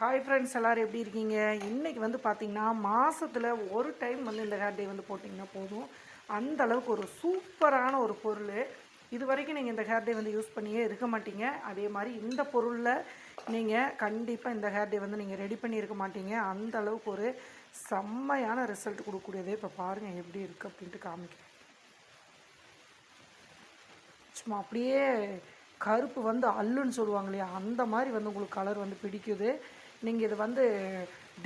Hi friends எல்லோரும் எப்படி இருக்கீங்க? இன்றைக்கி வந்து பார்த்தீங்கன்னா மாதத்தில் ஒரு டைம் வந்து இந்த ஹேர் டே வந்து போட்டிங்கன்னா போதும். அந்த அளவுக்கு ஒரு சூப்பரான ஒரு பொருள். இது வரைக்கும் நீங்கள் இந்த ஹேர் டே வந்து யூஸ் பண்ணியே இருக்க மாட்டீங்க. அதே மாதிரி இந்த பொருளில் நீங்கள் கண்டிப்பாக இந்த ஹேர் டே வந்து நீங்கள் ரெடி பண்ணியிருக்க மாட்டீங்க. அந்த அளவுக்கு ஒரு செம்மையான ரிசல்ட் கொடுக்கக்கூடியதே இப்போ பாருங்கள் எப்படி இருக்குது அப்படின்ட்டு காமிக்கிறேன். சும்மா அப்படியே கருப்பு வந்து அல்லுன்னு சொல்லுவாங்க இல்லையா? அந்த மாதிரி வந்து உங்களுக்கு கலர் வந்து பிடிக்குது. நீங்கள் இது வந்து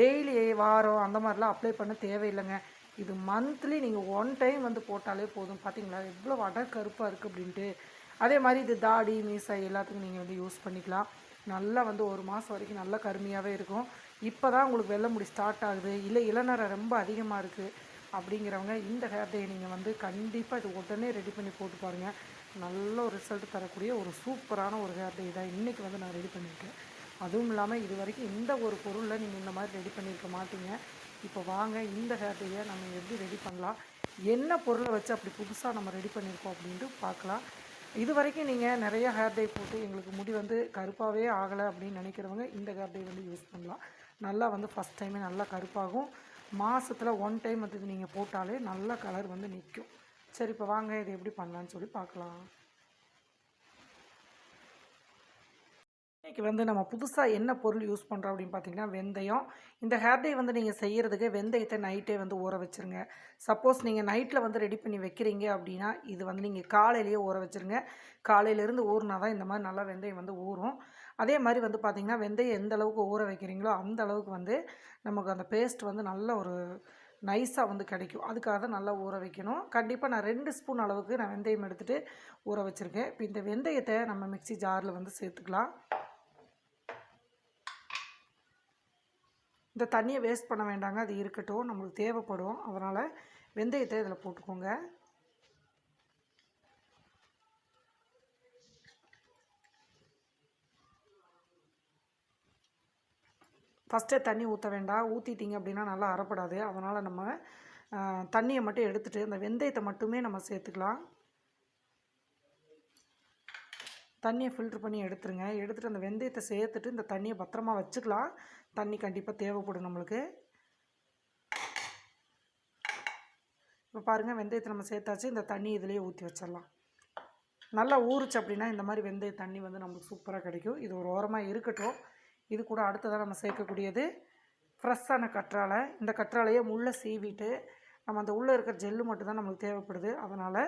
டெய்லி வாரம் அந்த மாதிரிலாம் அப்ளை பண்ண தேவையில்லைங்க. இது மந்த்லி நீங்கள் ஒன் டைம் வந்து போட்டாலே போதும். பார்த்தீங்களா எவ்வளோ வடை கருப்பாக இருக்குது அப்படின்ட்டு. அதே மாதிரி இது தாடி மீசை எல்லாத்துக்கும் நீங்கள் வந்து யூஸ் பண்ணிக்கலாம். நல்லா வந்து ஒரு மாதம் வரைக்கும் நல்லா கருமையாகவே இருக்கும். இப்போ தான் உங்களுக்கு வெள்ளை முடி ஸ்டார்ட் ஆகுது. இல்லை இளநரை ரொம்ப அதிகமாக இருக்குது அப்படிங்கிறவங்க இந்த ஹேர் டே நீங்கள் வந்து கண்டிப்பாக இது உடனே ரெடி பண்ணி போட்டு பாருங்கள் நல்ல ஒரு ரிசல்ட் தரக்கூடிய ஒரு சூப்பரான ஒரு ஹேர் டே தான் இன்றைக்கி வந்து நான் ரெடி பண்ணியிருக்கேன். அதுவும் இல்லாமல் இது வரைக்கும் இந்த ஒரு பொருளில் நீங்கள் இந்த மாதிரி ரெடி பண்ணியிருக்க மாட்டீங்க. இப்போ வாங்க இந்த ஹேர் நம்ம எப்படி ரெடி பண்ணலாம்? என்ன பொருளை வச்சு அப்படி புதுசாக நம்ம ரெடி பண்ணியிருக்கோம் அப்படின்ட்டு பார்க்கலாம். இது வரைக்கும் நீங்கள் நிறைய ஹேர் டே போட்டு எங்களுக்கு முடி வந்து கருப்பாகவே ஆகலை அப்படின்னு நினைக்கிறவங்க இந்த ஹேர் டே வந்து யூஸ் பண்ணலாம். நல்லா வந்து ஃபஸ்ட் டைமே நல்லா கருப்பாகும். மாதத்தில் ஒன் டைம் வந்து நீங்கள் போட்டாலே நல்ல கலர் வந்து நிற்கும் சரி இப்போ வாங்க இது எப்படி பண்ணலான்னு சொல்லி பார்க்கலாம். டேக்கு வந்து நம்ம புதுசாக என்ன பொருள் யூஸ் பண்ணுறோம் அப்படின்னு பார்த்தீங்கன்னா வெந்தயம். இந்த ஹேர் டே வந்து நீங்கள் செய்கிறதுக்கு வெந்தயத்தை நைட்டே வந்து ஊற வச்சுருங்க. சப்போஸ் நீங்கள் நைட்டில் வந்து ரெடி பண்ணி வைக்கிறீங்க அப்படின்னா இது வந்து நீங்கள் காலையிலேயே ஊற வச்சுருங்க. காலையிலேருந்து ஊறினா தான் இந்த மாதிரி நல்லா வெந்தயம் வந்து ஊறும். அதே மாதிரி வந்து பார்த்திங்கன்னா வெந்தயம் எந்த அளவுக்கு ஊற வைக்கிறீங்களோ அந்த அளவுக்கு வந்து நமக்கு அந்த பேஸ்ட் வந்து நல்ல ஒரு நைஸாக வந்து கிடைக்கும். அதுக்காக தான் நல்லா ஊற வைக்கணும். கண்டிப்பாக நான் ரெண்டு ஸ்பூன் அளவுக்கு நான் வெந்தயம் எடுத்துகிட்டு ஊற வச்சுருக்கேன். இப்போ இந்த வெந்தயத்தை நம்ம மிக்ஸி ஜாரில் வந்து சேர்த்துக்கலாம். இந்த தண்ணியை வேஸ்ட் பண்ண வேண்டாங்க. அது இருக்கட்டும் நம்மளுக்கு தேவைப்படும். அதனால் வெந்தயத்தை இதில் போட்டுக்கோங்க. ஃபஸ்ட்டே தண்ணி ஊற்ற வேண்டாம். ஊற்றிட்டிங்க அப்படின்னா நல்லா அறப்படாது. அதனால் நம்ம தண்ணியை மட்டும் எடுத்துகிட்டு இந்த வெந்தயத்தை மட்டுமே நம்ம சேர்த்துக்கலாம். தண்ணியை ஃபில்ட்ரு பண்ணி எடுத்துருங்க. எடுத்துகிட்டு அந்த வெந்தயத்தை சேர்த்துட்டு இந்த தண்ணியை பத்திரமா வச்சுக்கலாம். தண்ணி கண்டிப்பாக தேவைப்படும் நம்மளுக்கு. இப்போ பாருங்கள் வெந்தயத்தை நம்ம சேர்த்தாச்சு. இந்த தண்ணி இதிலேயே ஊற்றி வச்சிடலாம். நல்லா ஊறுச்சு அப்படின்னா இந்த மாதிரி வெந்தய தண்ணி வந்து நம்மளுக்கு சூப்பராக கிடைக்கும். இது ஒரு ஓரமாக இருக்கட்டும். இது கூட அடுத்ததாக நம்ம சேர்க்கக்கூடியது ஃப்ரெஷ்ஷான கற்றாழை. இந்த கற்றாழையை முள்ளை சீவிட்டு நம்ம அந்த உள்ளே இருக்கிற ஜெல்லு மட்டும் தான் நம்மளுக்கு தேவைப்படுது. அதனால்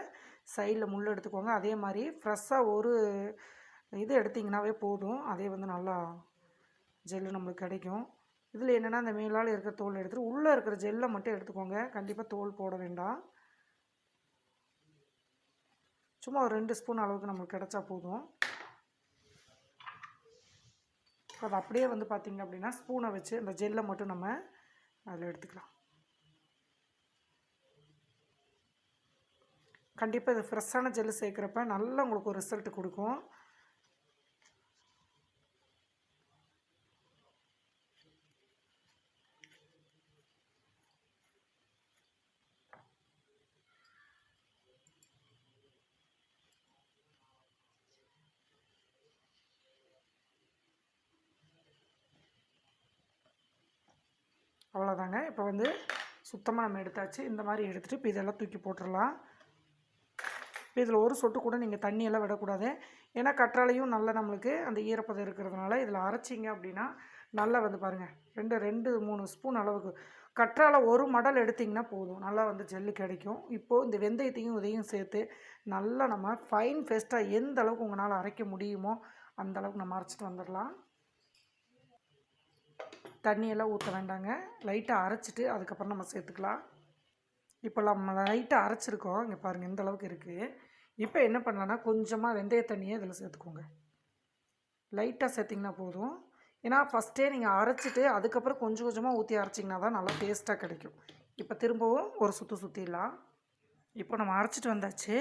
சைடில் முள் எடுத்துக்கோங்க. அதே மாதிரி ஃப்ரெஷ்ஷாக ஒரு இது எடுத்திங்கனாவே போதும். அதே வந்து நல்லா ஜெல்லு நம்மளுக்கு கிடைக்கும். இதில் என்னென்னா அந்த மேலால் இருக்கிற தோல் எடுத்துட்டு உள்ளே இருக்கிற ஜெல்லை மட்டும் எடுத்துக்கோங்க. கண்டிப்பாக தோல் போட வேண்டாம். சும்மா ஒரு ரெண்டு ஸ்பூன் அளவுக்கு நம்மளுக்கு கிடைச்சா போதும். அது அப்படியே வந்து பார்த்திங்க அப்படின்னா ஸ்பூனை வச்சு அந்த ஜெல்லை மட்டும் நம்ம அதில் எடுத்துக்கலாம். கண்டிப்பாக இது ஃப்ரெஷ்ஷான ஜெல்லு சேர்க்குறப்ப நல்லா உங்களுக்கு ஒரு ரிசல்ட் கொடுக்கும். அவ்வளோதாங்க. இப்போ வந்து சுத்தமாக நம்ம எடுத்தாச்சு. இந்த மாதிரி எடுத்துகிட்டு இப்போ இதெல்லாம் தூக்கி போட்டுடலாம் இப்போ இதில் ஒரு சொட்டு கூட நீங்கள் தண்ணியெல்லாம் விடக்கூடாது. ஏன்னா கற்றாழையும் நல்லா நம்மளுக்கு அந்த ஈரப்பதம் இருக்கிறதுனால இதில் அரைச்சிங்க அப்படின்னா நல்லா வந்து பாருங்கள் ரெண்டு ரெண்டு மூணு ஸ்பூன் அளவுக்கு. கற்றாழை ஒரு மடல் எடுத்திங்கன்னா போதும். நல்லா வந்து ஜெல்லு கிடைக்கும். இப்போது இந்த வெந்தயத்தையும் இதையும் சேர்த்து நல்லா நம்ம ஃபைன் ஃபேஸ்ட்டாக எந்த அளவுக்கு உங்களால் அரைக்க முடியுமோ அந்த அளவுக்கு நம்ம அரைச்சிட்டு வந்துடலாம். தண்ணியெல்லாம் ஊற்ற வேண்டாங்க. லைட்டாக அரைச்சிட்டு அதுக்கப்புறம் நம்ம சேர்த்துக்கலாம். இப்போ நம்ம லைட்டாக அரைச்சிருக்கோம். இங்கே பாருங்கள் எந்த அளவுக்கு இருக்குது இப்போ என்ன பண்ணலான்னா கொஞ்சமாக வெந்தய தண்ணியை இதில் சேர்த்துக்கோங்க. லைட்டாக சேர்த்திங்கன்னா போதும். ஏன்னா ஃபஸ்ட்டே நீங்கள் அரைச்சிட்டு அதுக்கப்புறம் கொஞ்சம் கொஞ்சமாக ஊற்றி அரைச்சிங்கன்னா தான் நல்லா டேஸ்ட்டாக கிடைக்கும். இப்போ திரும்பவும் ஒரு சுற்று சுற்றிடலாம் இப்போ நம்ம அரைச்சிட்டு வந்தாச்சு.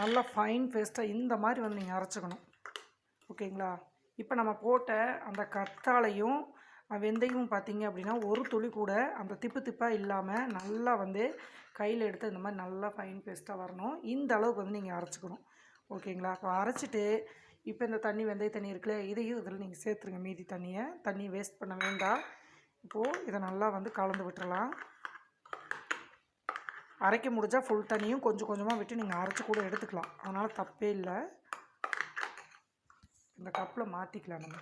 நல்லா ஃபைன் பேஸ்ட்டாக இந்த மாதிரி வந்து நீங்கள் அரைச்சிக்கணும். ஓகேங்களா? இப்போ நம்ம போட்ட அந்த கத்தாழையும் வெந்தயம் வெந்தயமும் பார்த்தீங்க அப்படின்னா ஒரு துளி கூட அந்த திப்பு திப்பாக இல்லாமல் நல்லா வந்து கையில் எடுத்து இந்த மாதிரி நல்லா ஃபைன் பேஸ்ட்டாக வரணும். இந்த அளவுக்கு வந்து நீங்கள் அரைச்சிக்கணும். ஓகேங்களா? இப்போ அரைச்சிட்டு இப்போ இந்த தண்ணி வெந்தய தண்ணி இருக்குல்ல இதையும் இதில் நீங்கள் சேர்த்துருங்க. மீதி தண்ணியை. தண்ணி வேஸ்ட் பண்ண வேண்டாம். இப்போது இதை நல்லா வந்து கலந்து விட்டுறலாம். அரைக்க முடிஞ்சால் ஃபுல் தண்ணியும் கொஞ்சம் கொஞ்சமாக விட்டு நீங்கள் அரைச்சி கூட எடுத்துக்கலாம். அதனால் தப்பே இல்லை. இந்த கப்பில் மாற்றிக்கலாம் நம்ம.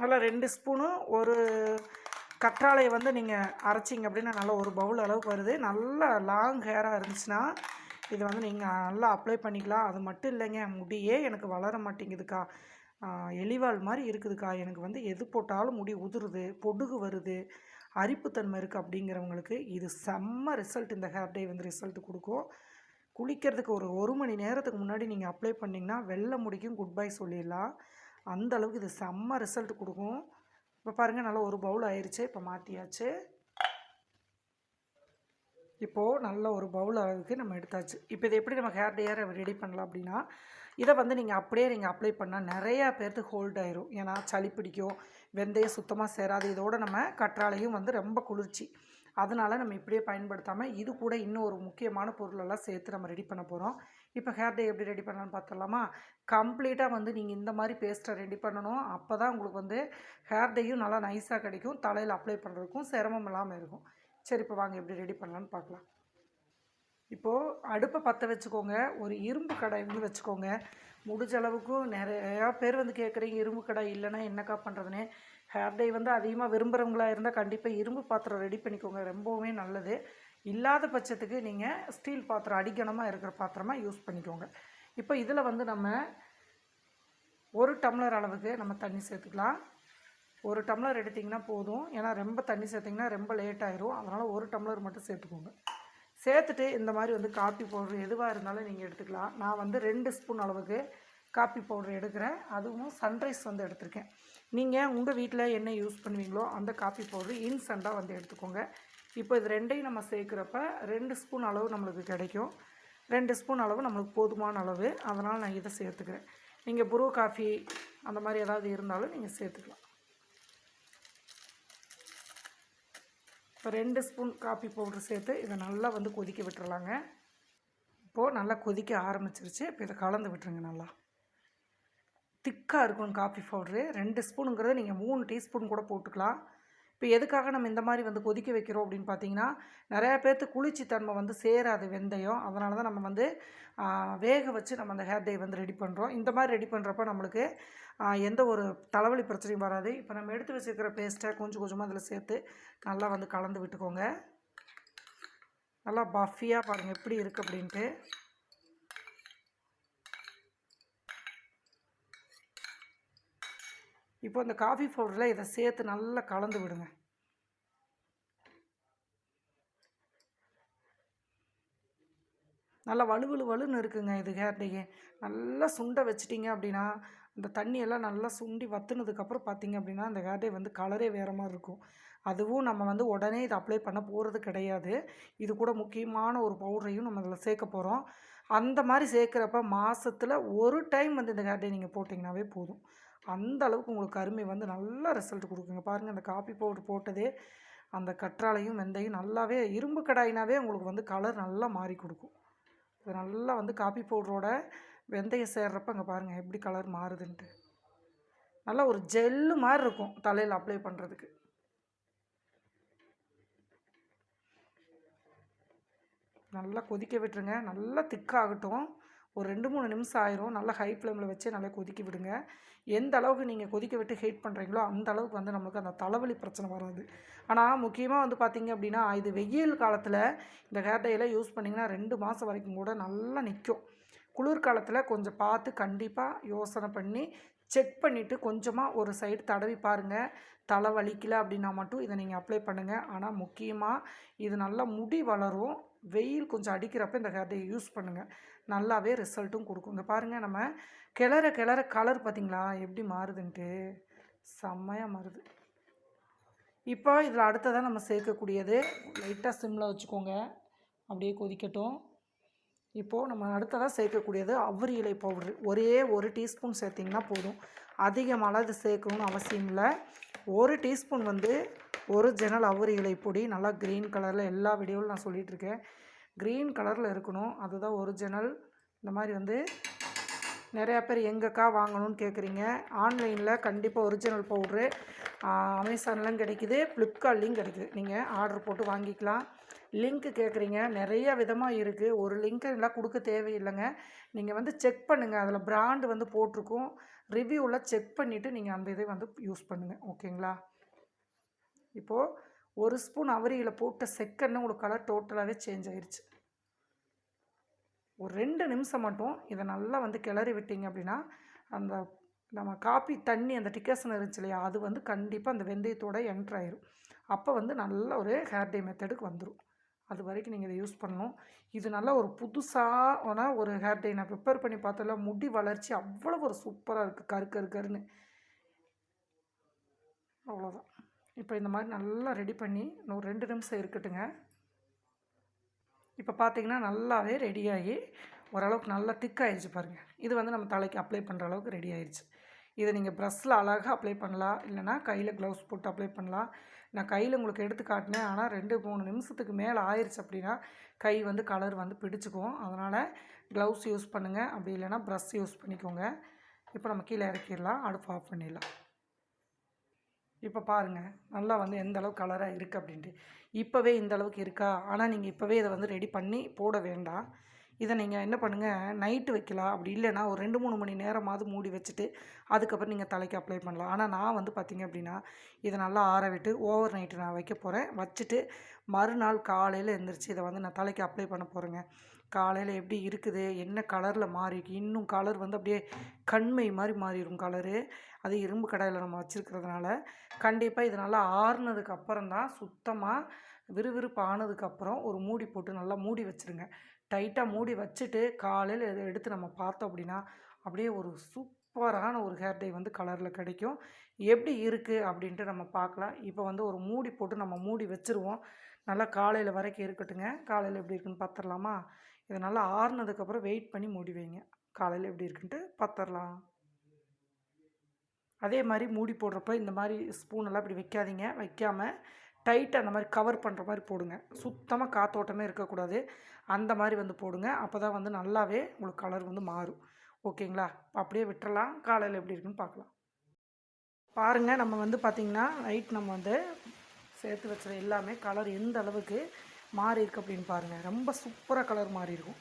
நல்லா ரெண்டு ஸ்பூனும் ஒரு கற்றாழையை வந்து நீங்கள் அரைச்சிங்க அப்படின்னா நல்லா ஒரு பவுல் அளவுக்கு வருது. நல்லா லாங் ஹேராக இருந்துச்சுன்னா இது வந்து நீங்கள் நல்லா அப்ளை பண்ணிக்கலாம். அது மட்டும் இல்லைங்க முடியே எனக்கு வளர மாட்டேங்குதுக்கா. எலிவால் மாதிரி இருக்குதுக்கா. எனக்கு வந்து எது போட்டாலும் முடி உதிருது பொடுகு வருது அரிப்புத்தன்மை இருக்குது அப்படிங்கிறவங்களுக்கு இது செம்ம ரிசல்ட் இந்த ஹேர் டே வந்து ரிசல்ட் கொடுக்கும். குளிக்கிறதுக்கு ஒரு ஒரு மணி நேரத்துக்கு முன்னாடி நீங்கள் அப்ளை பண்ணிங்கன்னா வெள்ளை முடிக்கும் குட் பை சொல்லிடலாம். அந்த அளவுக்கு இது செம்ம ரிசல்ட் கொடுக்கும். இப்போ பாருங்கள் நல்லா ஒரு பவுல் ஆயிடுச்சு இப்போ மாற்றியாச்சு இப்போது நல்ல ஒரு பவுல் அளவுக்கு நம்ம எடுத்தாச்சு. இப்போ இதை எப்படி நம்ம ஹேர் டேயரை ரெடி பண்ணலாம் அப்படின்னா இதை வந்து நீங்கள் அப்படியே நீங்கள் அப்ளை பண்ணால் நிறையா பேர்த்துக்கு ஹோல்ட் ஆயிரும். ஏன்னா சளி பிடிக்கும் வெந்தயம் சுத்தமாக சேராது. இதோட நம்ம கற்றாழையும் வந்து ரொம்ப குளிர்ச்சி. அதனால் நம்ம இப்படியே பயன்படுத்தாமல் இது கூட இன்னும் ஒரு முக்கியமான பொருளெல்லாம் சேர்த்து நம்ம ரெடி பண்ண போகிறோம் இப்போ ஹேர் டே எப்படி ரெடி பண்ணலான்னு பார்த்துடலாமா கம்ப்ளீட்டாக வந்து நீங்கள் இந்த மாதிரி பேஸ்ட்டை ரெடி பண்ணணும். அப்போ தான் உங்களுக்கு வந்து ஹேர் டேயும் நல்லா நைஸாக கிடைக்கும். தலையில் அப்ளை பண்ணுறதுக்கும் சிரமம் இல்லாமல் இருக்கும். சரி இப்போ வாங்க எப்படி ரெடி பண்ணலான்னு பார்க்கலாம் இப்போது அடுப்பை பற்ற வச்சுக்கோங்க. ஒரு இரும்பு கடை வந்து வச்சுக்கோங்க. முடிஞ்ச அளவுக்கும் நிறையா பேர் வந்து கேட்குறீங்க இரும்பு கடை இல்லைன்னா என்னக்கா பண்ணுறதுன்னு ஹேர் டை வந்து அதிகமாக விரும்புகிறவங்களாக இருந்தால் கண்டிப்பாக இரும்பு பாத்திரம் ரெடி பண்ணிக்கோங்க. ரொம்பவுமே நல்லது. இல்லாத பட்சத்துக்கு நீங்கள் ஸ்டீல் பாத்திரம் அடிக்கணமாக இருக்கிற பாத்திரமாக யூஸ் பண்ணிக்கோங்க. இப்போ இதில் வந்து நம்ம ஒரு டம்ளர் அளவுக்கு நம்ம தண்ணி சேர்த்துக்கலாம். ஒரு டம்ளர் எடுத்திங்கன்னா போதும். ஏன்னா ரொம்ப தண்ணி சேர்த்திங்கன்னா ரொம்ப லேட் ஆயிரும். அதனால் ஒரு டம்ளர் மட்டும் சேர்த்துக்கோங்க. சேர்த்துட்டு இந்த மாதிரி வந்து காப்பி பவுட்ரு எதுவாக இருந்தாலும் நீங்கள் எடுத்துக்கலாம். நான் வந்து ரெண்டு ஸ்பூன் அளவுக்கு காப்பி பவுடர் எடுக்கிறேன். அதுவும் சன்ரைஸ் வந்து எடுத்திருக்கேன். நீங்கள் உங்கள் வீட்டில் என்ன யூஸ் பண்ணுவீங்களோ அந்த காஃபி பவுடர் இன்ஸ்டண்ட்டாக வந்து எடுத்துக்கோங்க. இப்போ இது ரெண்டையும் நம்ம சேர்க்குறப்ப ரெண்டு ஸ்பூன் அளவு நம்மளுக்கு கிடைக்கும். ரெண்டு ஸ்பூன் அளவு நம்மளுக்கு போதுமான அளவு. அதனால் நான் இதை சேர்த்துக்கிறேன். நீங்கள் புரோ காஃபி அந்த மாதிரி ஏதாவது இருந்தாலும் நீங்கள் சேர்த்துக்கலாம். இப்போ ரெண்டு ஸ்பூன் காஃபி பவுடர் சேர்த்து இதை நல்லா வந்து கொதிக்க விட்டுறலாங்க. இப்போது நல்லா கொதிக்க ஆரம்பிச்சிருச்சு. இப்போ இதை கலந்து விட்டுருங்க நல்லா. திக்காக இருக்கணும் காஃபி பவுட்ரு. ரெண்டு ஸ்பூனுங்கிறத நீங்கள் மூணு டீஸ்பூன் கூட போட்டுக்கலாம். இப்போ எதுக்காக நம்ம இந்த மாதிரி வந்து கொதிக்க வைக்கிறோம் அப்படின்னு பார்த்தீங்கன்னா நிறையா பேர்த்து குளிர்ச்சி தன்மை வந்து சேராது வெந்தயம். அதனால தான் நம்ம வந்து வேக வச்சு நம்ம அந்த ஹேர் டே வந்து ரெடி பண்ணுறோம் இந்த மாதிரி ரெடி பண்ணுறப்ப நம்மளுக்கு எந்த ஒரு தலைவலி பிரச்சனையும் வராது. இப்போ நம்ம எடுத்து வச்சுருக்கிற பேஸ்ட்டை கொஞ்சம் கொஞ்சமாக அதில் சேர்த்து நல்லா வந்து கலந்து விட்டுக்கோங்க. நல்லா பஃபியாக பாருங்கள் எப்படி இருக்குது அப்படின்ட்டு. இப்போ இந்த காஃபி பவுடரில் இதை சேர்த்து நல்லா கலந்து விடுங்க. நல்லா வலுவலு வலுன்னு இருக்குங்க இது ஹேர் நல்லா சுண்ட வச்சிட்டிங்க அப்படின்னா அந்த தண்ணியெல்லாம் நல்லா சுண்டி வத்துனதுக்கப்புறம் பார்த்தீங்க அப்படின்னா அந்த கேட்டை வந்து கலரே வேறு மாதிரி இருக்கும். அதுவும் நம்ம வந்து உடனே இதை அப்ளை பண்ண போகிறது கிடையாது. இது கூட முக்கியமான ஒரு பவுடரையும் நம்ம அதில் சேர்க்க போகிறோம் அந்த மாதிரி சேர்க்குறப்ப மாதத்தில் ஒரு டைம் வந்து இந்த கேட்டை நீங்கள் போட்டிங்கனாவே போதும். அந்த அளவுக்கு உங்களுக்கு அருமை வந்து நல்ல ரிசல்ட் கொடுக்குங்க. பாருங்கள் அந்த காப்பி பவுடர் போட்டதே அந்த கற்றாழையும் வெந்தயம் நல்லாவே இரும்பு கடாயினாவே உங்களுக்கு வந்து கலர் நல்லா மாறி கொடுக்கும். இது நல்லா வந்து காப்பி பவுடரோட வெந்தயம் சேர்றப்ப அங்கே பாருங்கள் எப்படி கலர் மாறுதுன்ட்டு. நல்லா ஒரு ஜெல்லு மாதிரி இருக்கும் தலையில் அப்ளை பண்ணுறதுக்கு நல்லா கொதிக்க விட்டுருங்க. நல்லா திக்காகட்டும் ஒரு ரெண்டு மூணு நிமிஷம் ஆயிரும். நல்லா ஹை ஃப்ளேமில் வச்சு நல்லா கொதிக்க விடுங்க. எந்த அளவுக்கு நீங்கள் கொதிக்க விட்டு ஹீட் பண்ணுறீங்களோ அந்த அளவுக்கு வந்து நமக்கு அந்த தலைவலி பிரச்சனை வராது. ஆனால் முக்கியமாக வந்து பார்த்திங்க அப்படின்னா இது வெயில் காலத்தில் இந்த ஹேர் டையில் யூஸ் பண்ணிங்கன்னா ரெண்டு மாதம் வரைக்கும் கூட நல்லா நிற்கும் குளிர்காலத்தில் கொஞ்சம் பார்த்து கண்டிப்பாக யோசனை பண்ணி செக் பண்ணிவிட்டு கொஞ்சமாக ஒரு சைடு தடவி பாருங்கள் தலை வலிக்கல அப்படின்னா மட்டும் இதை நீங்கள் அப்ளை பண்ணுங்கள் ஆனால் முக்கியமாக இது நல்லா முடி வளரும். வெயில் கொஞ்சம் அடிக்கிறப்ப இந்த ஹேர் டே யூஸ் பண்ணுங்கள் நல்லாவே ரிசல்ட்டும் கொடுக்குங்க. பாருங்கள் நம்ம கிளற கிளற கலர் பார்த்திங்களா? எப்படி மாறுதுன்ட்டு? செம்மையாக மாறுது. இப்போ இதில் அடுத்ததாக நம்ம சேர்க்கக்கூடியது லைட்டாக சிம்மில் வச்சுக்கோங்க. அப்படியே கொதிக்கட்டும். இப்போது நம்ம அடுத்ததாக சேர்க்கக்கூடியது அவ்வரி இலை பவுட்ரு ஒரே ஒரு டீஸ்பூன் சேர்த்திங்கன்னா போதும். அதிகமாக இது சேர்க்கணும்னு அவசியம் இல்லை. ஒரு டீஸ்பூன் வந்து ஒரு ஜன்னல் அவ்வரி இலை பொடி நல்லா க்ரீன் கலரில் எல்லா வீடியோவிலும் நான் சொல்லிகிட்டு இருக்கேன். க்ரீன் கலரில் இருக்கணும். அதுதான் ஒரிஜினல் இந்த மாதிரி வந்து நிறையா பேர் எங்கக்கா வாங்கணும்னு கேட்குறீங்க ஆன்லைனில் கண்டிப்பாக ஒரிஜினல் பவுட்ரு அமேசான்லாம் கிடைக்குது ஃப்ளிப்கார்ட்லேயும் கிடைக்குது. நீங்கள் ஆர்டர் போட்டு வாங்கிக்கலாம். லிங்க்கு கேட்குறீங்க நிறைய விதமாக இருக்குது ஒரு லிங்க்கு எல்லாம் கொடுக்க தேவையில்லைங்க. நீங்கள் வந்து செக் பண்ணுங்கள் அதில் ப்ராண்டு வந்து போட்டிருக்கும். ரிவ்யூவில் செக் பண்ணிவிட்டு நீங்கள் அந்த இதை வந்து யூஸ் பண்ணுங்கள் ஓகேங்களா? இப்போது ஒரு ஸ்பூன் அவரியில் போட்ட செக்கன்னு உங்களுக்கு கலர் டோட்டலாகவே சேஞ்ச் ஆகிருச்சு ஒரு ரெண்டு நிமிஷம் மட்டும் இதை நல்லா வந்து கிளறி விட்டீங்க அப்படின்னா அந்த நம்ம காப்பி தண்ணி அந்த டிக்கசன் இருந்துச்சு இல்லையா அது வந்து கண்டிப்பாக அந்த வெந்தயத்தோட என்ட்ரு ஆயிரும். அப்போ வந்து நல்ல ஒரு ஹேர் டே மெத்தடுக்கு வந்துடும் அது வரைக்கும் நீங்கள் இதை யூஸ் பண்ணணும். இது நல்லா ஒரு புதுசான ஒரு ஹேர் டே நான் ப்ரிப்பேர் பண்ணி பார்த்தல முடி வளர்ச்சி அவ்வளோ ஒரு சூப்பராக இருக்குது கரு கரு கருன்னு. அவ்வளோதான் இப்போ இந்த மாதிரி நல்லா ரெடி பண்ணி இன்னும் ரெண்டு நிமிஷம் இருக்கட்டுங்க. இப்போ பார்த்தீங்கன்னா நல்லாவே ரெடியாகி ஓரளவுக்கு நல்லா திக்காகிடுச்சு பாருங்கள் இது வந்து நம்ம தலைக்கு அப்ளை பண்ணுற அளவுக்கு ரெடி ஆயிடுச்சு இதை நீங்கள் ப்ரஷ்ஷில் அழகாக அப்ளை பண்ணலாம். இல்லைனா கையில் க்ளவுஸ் போட்டு அப்ளை பண்ணலாம். நான் கையில் உங்களுக்கு எடுத்து காட்டினேன். ஆனால் ரெண்டு மூணு நிமிஷத்துக்கு மேலே ஆயிடுச்சு அப்படின்னா கை வந்து கலர் வந்து பிடிச்சிக்கும். அதனால் க்ளவுஸ் யூஸ் பண்ணுங்கள் அப்படி இல்லைனா ப்ரஷ் யூஸ் பண்ணிக்கோங்க. இப்போ நம்ம கீழே இறக்கிடலாம். அடுப்பு ஆஃப் பண்ணிடலாம். இப்போ பாருங்கள் நல்லா வந்து எந்த அளவுக்கு கலராக இருக்குது அப்படின்ட்டு. இப்போவே இந்த அளவுக்கு இருக்கா? ஆனால் நீங்கள் இப்போவே இதை வந்து ரெடி பண்ணி போட வேண்டாம். இதை நீங்கள் என்ன பண்ணுங்கள் நைட்டு வைக்கலாம். அப்படி இல்லைன்னா ஒரு ரெண்டு மூணு மணி நேரமாவது மூடி வச்சுட்டு அதுக்கப்புறம் நீங்கள் தலைக்கு அப்ளை பண்ணலாம். ஆனால் நான் வந்து பார்த்திங்க அப்படின்னா இதை நல்லா ஆற விட்டு ஓவர் நைட்டு நான் வைக்க போகிறேன் வச்சுட்டு மறுநாள் காலையில் எழுந்திரிச்சு இதை வந்து நான் தலைக்கு அப்ளை பண்ண போகிறேங்க காலையில் எப்படி இருக்குது? என்ன கலரில் மாறிருக்கு இன்னும் கலர் வந்து அப்படியே கண்மை மாதிரி மாறிடும் கலரு அது இரும்பு கடையில் நம்ம வச்சுருக்கிறதுனால. கண்டிப்பாக இது நல்லா ஆறுனதுக்கு அப்புறம் தான் சுத்தமாக விறுவிறுப்பு ஆனதுக்கப்புறம் ஒரு மூடி போட்டு நல்லா மூடி வச்சுருங்க. டைட்டாக மூடி வச்சுட்டு காலையில் இதை எடுத்து நம்ம பார்த்தோம் அப்படின்னா அப்படியே ஒரு சூப்பரான ஒரு ஹேர் டை வந்து கலரில் கிடைக்கும். எப்படி இருக்குது அப்படின்ட்டு நம்ம பார்க்கலாம். இப்போ வந்து ஒரு மூடி போட்டு நம்ம மூடி வச்சுருவோம். நல்லா காலையில் வரைக்கும் இருக்கட்டுங்க. காலையில் எப்படி இருக்குன்னு பார்த்துடலாமா? இதை நல்லா ஆறுனதுக்கப்புறம் வெயிட் பண்ணி மூடி வைங்க காலையில் எப்படி இருக்குன்ட்டு பத்தரலாம். அதே மாதிரி மூடி போடுறப்ப இந்த மாதிரி ஸ்பூனெல்லாம் இப்படி வைக்காதீங்க. வைக்காமல் டைட்டாக அந்த மாதிரி கவர் பண்ணுற மாதிரி போடுங்க. சுத்தமாக காத்தோட்டமே இருக்கக்கூடாது. அந்த மாதிரி வந்து போடுங்க. அப்போ தான் வந்து நல்லாவே உங்களுக்கு கலர் வந்து மாறும். ஓகேங்களா? அப்படியே விட்டுறலாம். காலையில் எப்படி இருக்குன்னு பார்க்கலாம். பாருங்கள் நம்ம வந்து பார்த்திங்கன்னா நைட் நம்ம வந்து சேர்த்து வச்சது எல்லாமே கலர் எந்த அளவுக்கு மாறி இருக்குது அப்படின்னு பாருங்கள் ரொம்ப சூப்பராக கலர் மாறி இருக்கும்.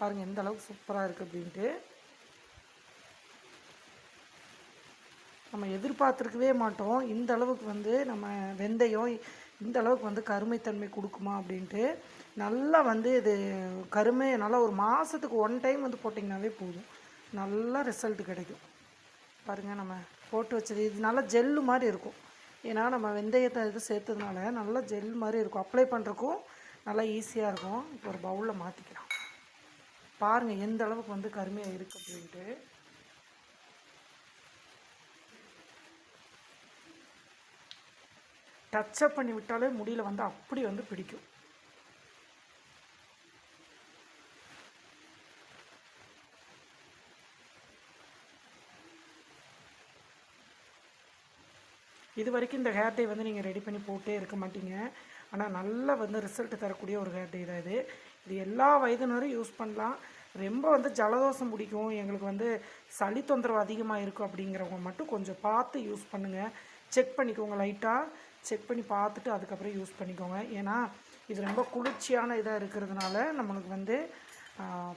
பாருங்கள் எந்த அளவுக்கு சூப்பராக இருக்குது அப்படின்ட்டு. நம்ம எதிர்பார்த்துருக்கவே மாட்டோம். இந்த அளவுக்கு வந்து நம்ம வெந்தயம் இந்த அளவுக்கு வந்து கருமைத்தன்மை கொடுக்குமா அப்படின்ட்டு. நல்லா வந்து இது கருமை நல்லா ஒரு மாதத்துக்கு ஒன் டைம் வந்து போட்டிங்கனாவே போதும். நல்லா ரிசல்ட் கிடைக்கும். பாருங்கள் நம்ம போட்டு வச்சது. இது நல்லா ஜெல்லு மாதிரி இருக்கும். ஏன்னா நம்ம வெந்தயத்தை இது சேர்த்ததுனால நல்லா ஜெல் மாதிரி இருக்கும். அப்ளை பண்ணுறக்கும் நல்லா ஈஸியாக இருக்கும். இப்போ ஒரு பவுலில் மாற்றிக்கலாம் பாருங்கள் எந்த அளவுக்கு வந்து கருமையாக இருக்குது அப்படின்ட்டு. டச்சப் பண்ணி விட்டாலே முடியில் வந்து அப்படி வந்து பிடிக்கும். இது வரைக்கும் இந்த ஹேர் டே வந்து நீங்கள் ரெடி பண்ணி போட்டே இருக்க மாட்டீங்க. ஆனால் நல்லா வந்து ரிசல்ட் தரக்கூடிய ஒரு ஹேர் டே தான் இது. இது எல்லா வயதினரும் யூஸ் பண்ணலாம். ரொம்ப வந்து ஜலதோஷம் பிடிக்கும். எங்களுக்கு வந்து சளி தொந்தரவு அதிகமாக இருக்கும் அப்படிங்கிறவங்க மட்டும் கொஞ்சம் பார்த்து யூஸ் பண்ணுங்கள் செக் பண்ணிக்கோங்க லைட்டாக செக் பண்ணி பார்த்துட்டு அதுக்கப்புறம் யூஸ் பண்ணிக்கோங்க. ஏன்னா இது ரொம்ப குளிர்ச்சியான இதாக இருக்கிறதுனால நம்மளுக்கு வந்து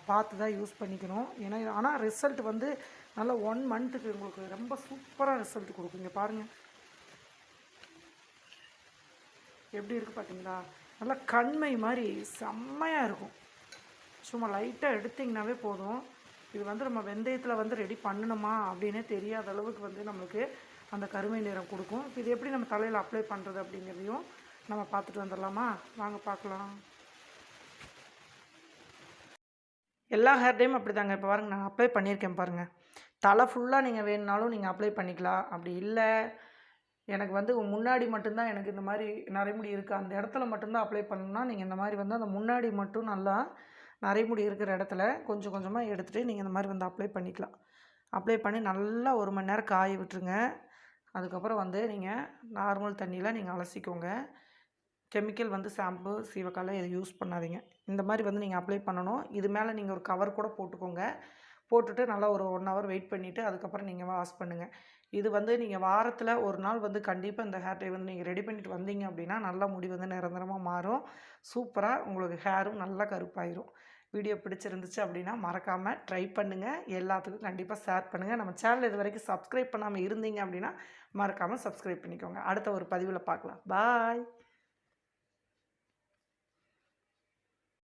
பார்த்து தான் யூஸ் பண்ணிக்கணும். ஏன்னா ஆனால் ரிசல்ட் வந்து நல்லா ஒன் மந்த்துக்கு உங்களுக்கு ரொம்ப சூப்பராக ரிசல்ட் கொடுக்குங்க பாருங்கள் எப்படி இருக்குது பார்த்தீங்களா நல்லா கண்மை மாதிரி செம்மையாக இருக்கும். சும்மா லைட்டாக எடுத்திங்கனாவே போதும். இது வந்து நம்ம வெந்தயத்தில் வந்து ரெடி பண்ணணுமா அப்படின்னே தெரியாத அளவுக்கு வந்து நம்மளுக்கு அந்த கருமை நிறம் கொடுக்கும். இப்போ இது எப்படி நம்ம தலையில் அப்ளை பண்ணுறது அப்படிங்கிறதையும் நம்ம பார்த்துட்டு வந்துடலாமா? வாங்க பார்க்கலாம். எல்லா ஹேர் டைம் அப்படி தாங்க இப்போ பாருங்க நான் அப்ளை பண்ணியிருக்கேன் பாருங்கள் தலை ஃபுல்லாக நீங்கள் வேணுனாலும் நீங்கள் அப்ளை பண்ணிக்கலாம். அப்படி இல்லை எனக்கு வந்து முன்னாடி மட்டும்தான் எனக்கு இந்த மாதிரி நரைமுடி இருக்குது அந்த இடத்துல மட்டும்தான் அப்ளை பண்ணணும்னா நீங்கள் இந்த மாதிரி வந்து அந்த முன்னாடி மட்டும் நல்லா நரைமுடி இருக்கிற இடத்துல கொஞ்சம் கொஞ்சமாக எடுத்துகிட்டு நீங்கள் இந்த மாதிரி வந்து அப்ளை பண்ணிக்கலாம். அப்ளை பண்ணி நல்லா ஒரு மணி நேரம் காய விட்டுருங்க. அதுக்கப்புறம் வந்து நீங்கள் நார்மல் தண்ணியில் நீங்கள் அலசிக்கோங்க. கெமிக்கல் வந்து ஷாம்பு சீவக்காயில் இதை யூஸ் பண்ணாதீங்க. இந்த மாதிரி வந்து நீங்கள் அப்ளை பண்ணணும். இது மேலே நீங்கள் ஒரு கவர் கூட போட்டுக்கோங்க. போட்டுட்டு நல்லா ஒரு ஒன் ஹவர் வெயிட் பண்ணிவிட்டு அதுக்கப்புறம் நீங்கள் வாஷ் பண்ணுங்கள் இது வந்து நீங்கள் வாரத்தில் ஒரு நாள் வந்து கண்டிப்பாக இந்த ஹேர் டை வந்து நீங்கள் ரெடி பண்ணிட்டு வந்தீங்க அப்படின்னா நல்லா முடி வந்து நிரந்தரமாக மாறும். சூப்பராக உங்களுக்கு ஹேரும் நல்லா கருப்பாயிரும். வீடியோ பிடிச்சிருந்துச்சு அப்படின்னா மறக்காமல் ட்ரை பண்ணுங்கள் எல்லாத்துக்கும் கண்டிப்பாக ஷேர் பண்ணுங்கள் நம்ம சேனல் இது வரைக்கும் சப்ஸ்கிரைப் பண்ணாமல் இருந்தீங்க அப்படின்னா மறக்காமல் சப்ஸ்கிரைப் பண்ணிக்கோங்க. அடுத்த ஒரு பதிவில் பார்க்கலாம். பாய்